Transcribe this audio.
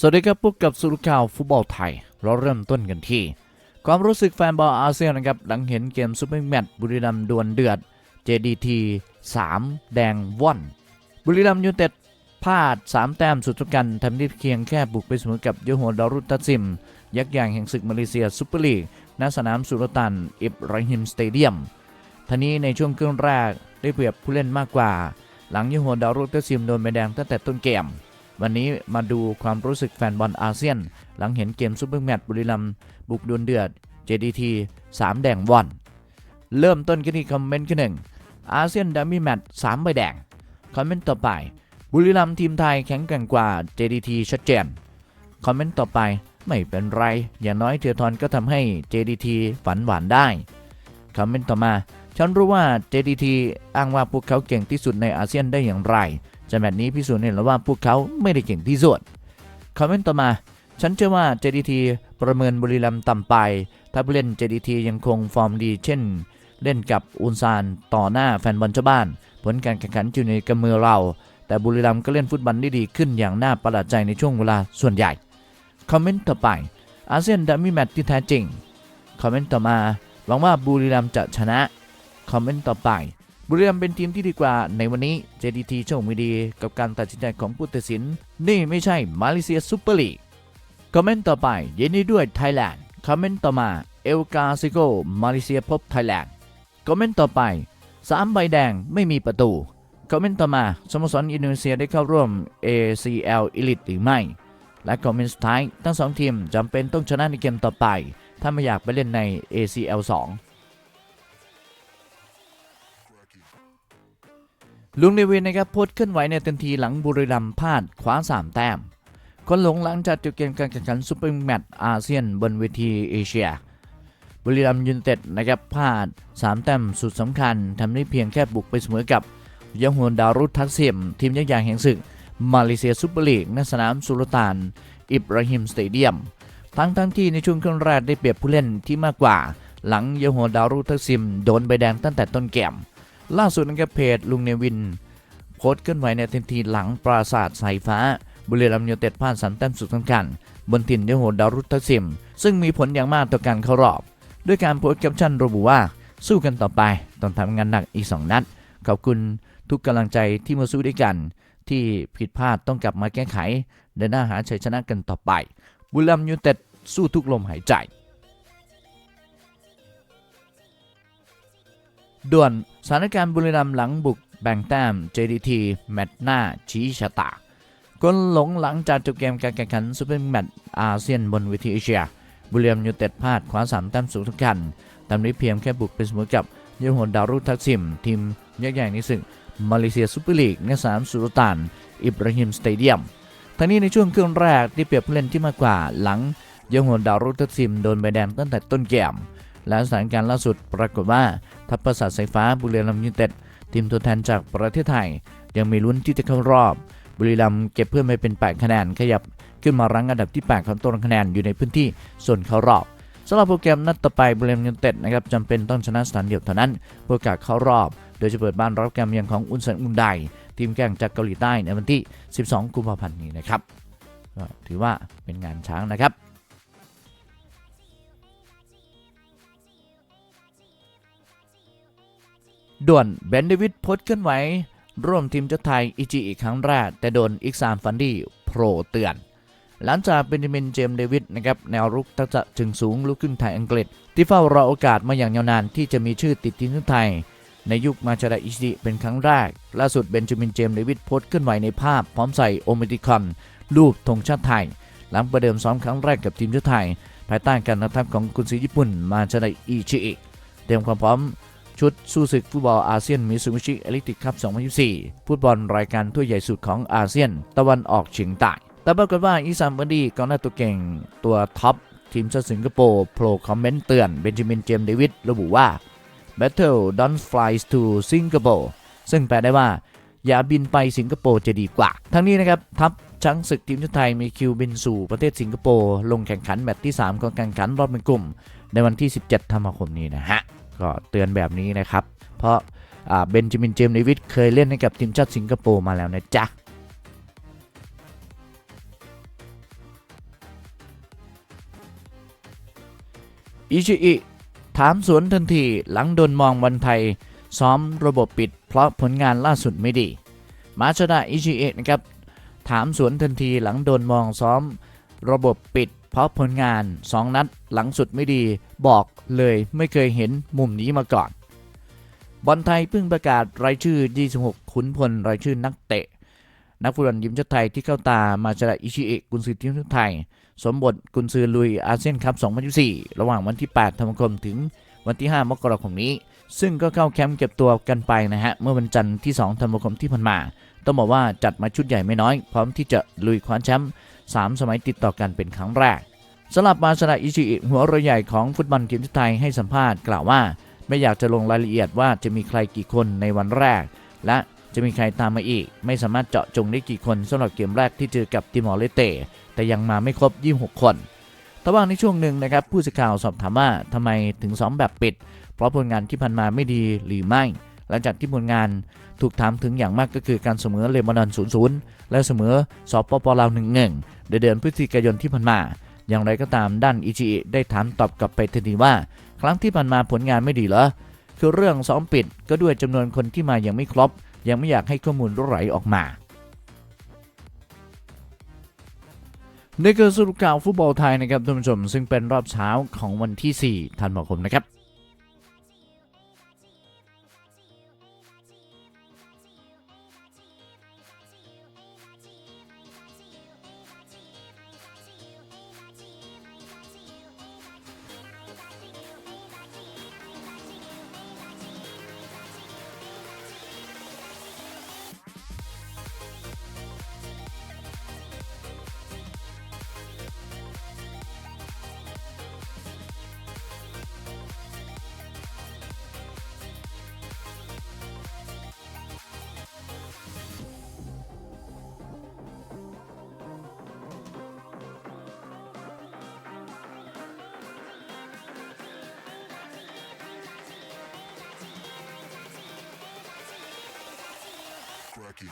สวัสดีครับพบกับสุรข่าวฟุตบอลไทย เราเริ่มต้นกันที่ ความรู้สึกแฟนบอลอาเซียนนะครับ หลังเห็นเกมซุปเปอร์แมตช์บุรีรัมย์ดวลเดือด JDT 3 แดงว่อนบุรีรัมย์ยูเต็ดพลาด 3 แต้มสุดทุกกันทำได้เพียงแค่บุกไปเสมอกับโยโฮดารุตซิม ยักษ์ใหญ่แห่งศึกมาเลเซียซุปเปอร์ลีกณสนามสุลต่านอิบราฮิมสเตเดียมท่านี้ในช่วงครึ่งแรกได้เปรียบผู้เล่นมากกว่า หลังโยโฮดารุตซิมโดนใบแดงตั้งแต่ต้นเกม วันนี้มาดูความรู้สึกแฟนบอลอาเซียน หลังเห็นเกมซุปเปอร์แมตช์บุรีรัมย์บุกดวลเดือด JDT 3 แดงวอนเริ่มต้นกันที่คอมเมนต์ที่หนึ่งอาเซียนดัมมี่แมตช์3ใบแดง คอมเมนต์ต่อไป บุรีรัมย์ทีมไทยแข็งแกร่งกว่า JDT ชัดเจน คอมเมนต์ต่อไปไม่เป็นไร อย่างน้อยเทียทรก็ทำให้ JDT ฝันหวานได้ คอมเมนต์ต่อมา ฉันรู้ว่า JDT อ้างว่าพวกเขาเก่งที่สุดในอาเซียนได้อย่างไร จะแมตช์นี้พิสูจน์เห็นแล้วว่าพวกเขาไม่ได้เก่งที่สุดคอมเมนต์ต่อมา ฉันเชื่อว่า JDT ประเมินบุรีรัมย์ต่ำไป ถ้าผู้เล่น JDT ยังคงฟอร์มดี เช่น เล่นกับอุนซานต่อหน้าแฟนบอลชาวบ้าน ผลการแข่งขันอยู่ในกำมือเรา แต่บุรีรัมย์ก็เล่นฟุตบอลได้ดีขึ้นอย่างน่าประหลาดใจในช่วงเวลาส่วนใหญ่คอมเมนต์ต่อไปอาเซียนดัมมี่แมตช์ที่แท้จริงคอมเมนต์ต่อมาหวังว่าบุรีรัมย์จะชนะคอมเมนต์ต่อไป บุรีรัมย์เป็นทีมที่ดีกว่าในวันนี้ JDT โชคไม่ดีกับการตัดสินใจของผู้ตัดสิน นี่ไม่ใช่มาเลเซียซูเปอร์ลีกคอมเมนต์ต่อไปยินดีด้วยไทยแลนด์คอมเมนต์ต่อมาเอลกาซิโกมาเลเซียพบไทยแลนด์คอมเมนต์ต่อไป3ใบแดงไม่มีประตูคอมเมนต์ต่อมาสโมสรอินโดนีเซียได้เข้าร่วม ACL Elite หรือไม่ และคอมเมนต์สุดท้ายทั้งสองทีมจำเป็นต้องชนะในเกมต่อไป ถ้าไม่อยากไปเล่นใน ACL 2 ลุงเนวินนะครับโพสต์เคลื่อนไหวในทันทีหลังบุรีรัมย์พลาดคว้า 3 แต้มคนหลงหลังจากจบเกมการแข่งขันซูเปอร์แมตช์อาเซียนบนเวทีเอเชีย บุรีรัมย์ยูนเต็ดนะครับพลาด 3 แต้มสุดสำคัญทำได้เพียงแค่บุกไปเสมอกับยองฮวนดารุทักเซียม ทีมยักษ์ใหญ่แห่งศึก มาเลเซียซูเปอร์ลีกณสนามสุลต่าน อิบราฮิมสเตเดียม ทั้งทั้งที่ในช่วงครึ่งแรกได้เปรียบผู้เล่นที่มากกว่า หลังยองฮวนดารุทักซิมโดนใบแดงตั้งแต่ต้นเกม ล่าสุดนะครับเพจลุงเนวินโพสต์เคลื่อนไหวในทันทีหลังปราศาสตร์สายฟ้า บุรีรัมย์ยูเต็ดพลาดสามแต้มสุดสำคัญ บนถิ่นยโหดดารุตทักซิม ซึ่งมีผลอย่างมากต่อการเข้ารอบ ด้วยการโพสต์แคปชั่นระบุว่า สู้กันต่อไปต้องทำงานหนักอีก 2 นัด ขอบคุณทุกกำลังใจที่มาสู้ด้วยกัน ที่ผิดพลาดต้องกลับมาแก้ไขเดินหน้าหาชัยชนะกันต่อไป บุรีรัมย์ยูเต็ดสู้ทุกลมหายใจ ด่วนสถานการณ์บุรีรัมย์หลังบุกแบ่งแต้ม JDT แมตช์หน้าชี้ชะตาคนหลงหลังจากจบเกมการแข่งขันซูเปอร์แมตช์อาเซียนบนเวทีเอเชีย บุรีรัมย์ยูเต็ดพลาดคว้า3แต้มสูงทุกกันตามนี้เพียงแค่บุกไปเสมอกับยโฮนดารุทักซิม ทีมยักษ์ใหญ่ในศึกมาเลเซียซูเปอร์ลีกในสนามสุลต่าน อิบราฮิมสเตเดียมทั้งนี้ในช่วงครึ่งแรกได้เปรียบผู้เล่นที่มากกว่าหลังยโฮนดารุทักซิมโดนใบแดงตั้งแต่ต้นเกม และสถานการณ์ล่าสุดปรากฏว่า ทัพประสาทสายฟ้าบุรีรัมย์ยูไนเต็ดทีมตัวแทนจากประเทศไทย ยังมีลุ้นที่จะเข้ารอบ บุรีรัมย์เก็บเพิ่มไปเป็น 8 คะแนนขยับขึ้นมารั้งอันดับที่ 8 ของตารางคะแนนอยู่ในพื้นที่ส่วนเข้ารอบสำหรับโปรแกรมนัดต่อไปบุรีรัมย์ยูไนเต็ดนะครับจำเป็นต้องชนะสถานเดียวเท่านั้นเพื่อกาสเข้ารอบ โดยจะเปิดบ้านรับแกมยังของอุนเซนอุนไดทีมแข่งจากเกาหลีใต้ในวันที่ 12 กุมภาพันธ์นี้นะครับถือว่าเป็นงานช้างนะครับ ด่วนเบนเดวิดโพสต์เคลื่อนไหวร่วมทีมเจ้าไทยอีจีอีกครั้งแรก แต่โดนอีกซานฟันดี้โผล่เตือน หลังจากเบนจามินเจมเดวิดนะครับแนวรุกทักษะถึงสูงลูกครึ่งไทยอังกฤษ ที่เฝ้ารอโอกาสมาอย่างยาวนานที่จะมีชื่อติดทีมชาติไทย ในยุคมาชาดาอิชิเป็นครั้งแรก ล่าสุดเบนจามินเจมเดวิดโพสต์เคลื่อนไหวในภาพพร้อมใส่โอเมติคอนรูปธงชาติไทย หลังประเดิมซ้อมครั้งแรกกับทีมชาติไทย ภายใต้การนำทัพของกุนซือญี่ปุ่นมาชาดาอิชิเตรียมความพร้อม ชุดสู้ศึกฟุตบอลอาเซียนมิซูบิชิเอลิติกคัพ 2024 ฟุตบอลรายการถ้วยใหญ่สุดของอาเซียน ตะวันออกเฉียงใต้แต่ปรากฏว่าอิซามบันดีกองหน้าตัวเก่งตัวท็อปทีมชาติสิงคโปร์โผล่คอมเมนต์เตือนเบนจามินเจมส์เดวิดระบุว่า Battle don't fly to Singapore ซึ่งแปลได้ว่า อย่าบินไปสิงคโปร์จะดีกว่า ทั้งนี้นะครับ ทัพช้างศึกทีมชาติไทยมีคิวบินสู่ประเทศสิงคโปร์ลงแข่งขันแมตช์ที่ 3 ของการแข่งขันรอบเป็นกลุ่ม ในวันที่ 17 ธันวาคมนี้นะฮะ ก็เตือนแบบนี้นะครับ เพราะเบนจามินเจมส์นิวิทเคยเล่นให้กับทีมชาติสิงคโปร์มาแล้วนะจ๊ะอิชิอิถามสวนทันทีหลังโดนมองวันไทย ซ้อมระบบปิด เพราะผลงานล่าสุดไม่ดี มาชดาอิชิเอะนะครับ ถามสวนทันทีหลังโดนมองซ้อม ระบบปิด ราะผลงาน 2 นัดหลังสุดไม่ดีบอกเลยไม่เคยเห็นมุมนี้มาก่อน บอลไทยเพิ่งประกาศรายชื่อ 26 ขุนพลรายชื่อนักเตะ นักฟุตบอลทีมชาติไทยที่เข้าตามาชดาอิชิเอิกุนซือทีมชาติไทย สมบทกุนซือลุยอาเซียนคัพ 2024 ระหว่างวันที่ 8 ธันวาคมถึงวันที่ 5 มกราคมนี้ ซึ่งก็เข้าแคมป์เก็บตัวกันไปนะฮะ เมื่อวันจันทร์ที่ 2 ธันวาคมที่ผ่านมา ต้องบอกว่าจัดมาชุดใหญ่ไม่น้อย พร้อมที่จะลุยคว้าแชมป์ 3 สมัยติดต่อกันเป็นครั้งแรก สำหรับมาชดาอิชิหัวเรือใหญ่ของฟุตบอลทีมชาติไทยให้สัมภาษณ์กล่าวว่า ไม่อยากจะลงรายละเอียดว่าจะมีใครกี่คนในวันแรก และจะมีใครตามมาอีก ไม่สามารถเจาะจงได้กี่คนสำหรับเกมแรกที่เจอกับติมอร์เลเตแต่ยังมาไม่ครบ 26 คนแต่ว่าในช่วงหนึ่งนะครับผู้สื่อข่าวสอบถามว่าทำไมถึงซ้อมแบบปิด เพราะผลงานที่ผ่านมาไม่ดีหรือไม่หลังจากที่ผลงานถูกถามถึงอย่างมากก็คือการเสมอเลบานอน 0-0 และเสมอสปปลาว 1-1 ในเดือนพฤศจิกายนที่ผ่านมา อย่างไรก็ตามด้านอิจิได้ถามตอบกลับไปทันทีว่า ครั้งที่ผ่านมาผลงานไม่ดีเหรอ คือเรื่องซ้อมปิดก็ด้วยจำนวนคนที่มายังไม่ครบ ยังไม่อยากให้ข้อมูลรั่วไหลออกมานี่คือสรุปข่าวฟุตบอลไทยนะครับท่านผู้ชมซึ่งเป็นรอบเช้าของวันที่ 4 ธันวาคมนะครับ Aki.